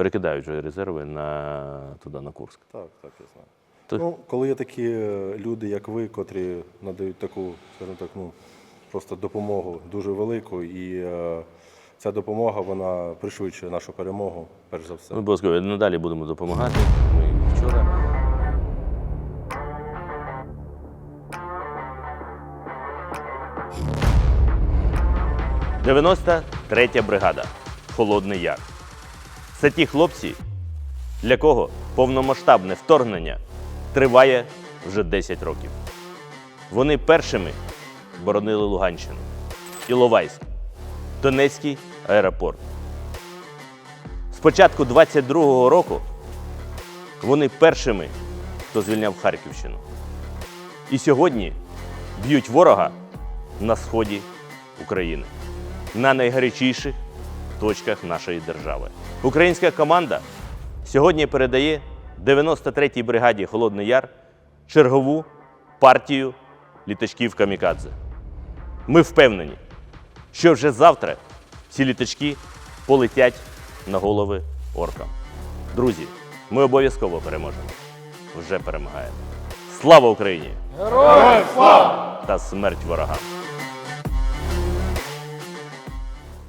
перекидають вже резерви на туди, на Курск. Так, так, я знаю. То- Ну, коли є такі е, люди, як ви, котрі надають таку, скажімо так, ну, просто допомогу дуже велику, і е, ця допомога вона пришвидшує нашу перемогу, перш за все. Ми обов'язково надалі будемо допомагати. Ми вчора. Дев'яносто третя бригада. Холодний Яр. Це ті хлопці, для кого повномасштабне вторгнення триває вже 10 років. Вони першими боронили Луганщину, Іловайськ, Донецький аеропорт. З початку 22-го року вони першими, хто звільняв Харківщину. І сьогодні б'ють ворога на сході України, на найгарячіших точках нашої держави. Українська команда сьогодні передає 93-й бригаді Холодний Яр чергову партію літачків Камікадзе. Ми впевнені, що вже завтра ці літачки полетять на голови оркам. Друзі, ми обов'язково переможемо. Вже перемагаємо. Слава Україні! Героям слава! Та смерть ворогам!